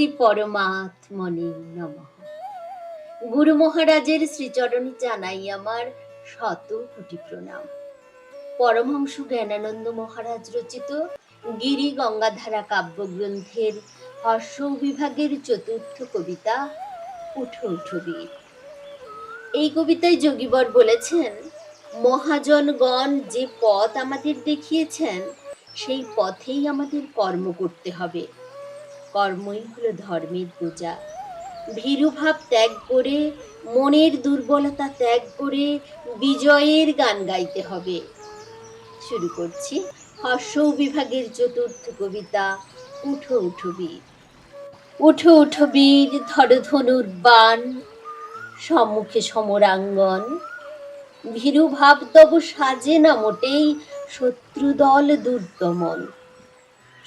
শ্রী পরমাত্মনে নমঃ। গুরু মহারাজের শ্রীচরণে জানাই আমার শত কোটি প্রণাম। পরমহংস জ্ঞানানন্দ মহারাজ রচিত গিরি গঙ্গাধারা কাব্যগ্রন্থের হর্ষ বিভাগের চতুর্থ কবিতা উঠো উঠো, বীর। এই কবিতায় যোগীবর বলেছেন, মহাজনগণ যে পথ আমাদের দেখিয়েছেন, সেই পথেই আমাদের কর্ম করতে হবে। কর্মই হলো ধর্মের পূজা। ভীরুভাব ত্যাগ করে, মনের দুর্বলতা ত্যাগ করে বিজয়ের গান গাইতে হবে। শুরু করছি হর্ষ বিভাগের চতুর্থ কবিতা, উঠো উঠো বীর। উঠো উঠো বীর ধর ধনুর বান সম্মুখে সমরাঙ্গন। ভীরু ভাব তব সাজে না মোটেই শত্রুদল দুর্দমন।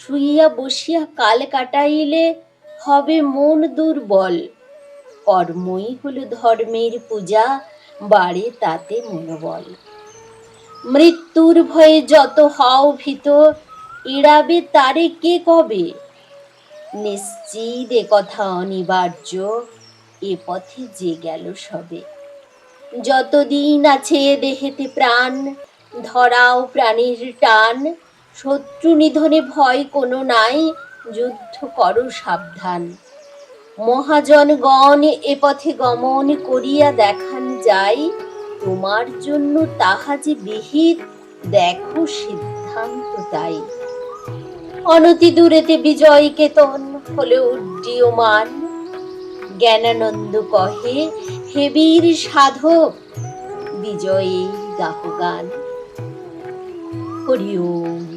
শুইয়া বসিয়া কাল কাটাইলে হবে মন দুর্বল। কর্মই হলো ধর্মের পূজা, বাড়ে তাতে মনোবল। মৃত্যুর ভয়ে যত হও ভীত, এড়াবে তারে কে কবে? নিশ্চিত কথা অনিবার্য, এ পথে যে গেল সবে। যতদিন আছে দেহেতে প্রাণ, ধরাও প্রাণীর টান শত্রু নিধনে ভয় কোনো নাই, যুদ্ধ করো সাবধান। মহাজনগণ এ পথে গমন করিয়া দেখান যাই, তোমার জন্য তাহা যে বিহিত, দেখো সিদ্ধান্ত তাই। অনতি দূরেতে বিজয় কেতন হলে উড্ডীয়মান জ্ঞানানন্দ কহে, হে বীর সাধক, বিজয়ে গাহ গান হরি ওম।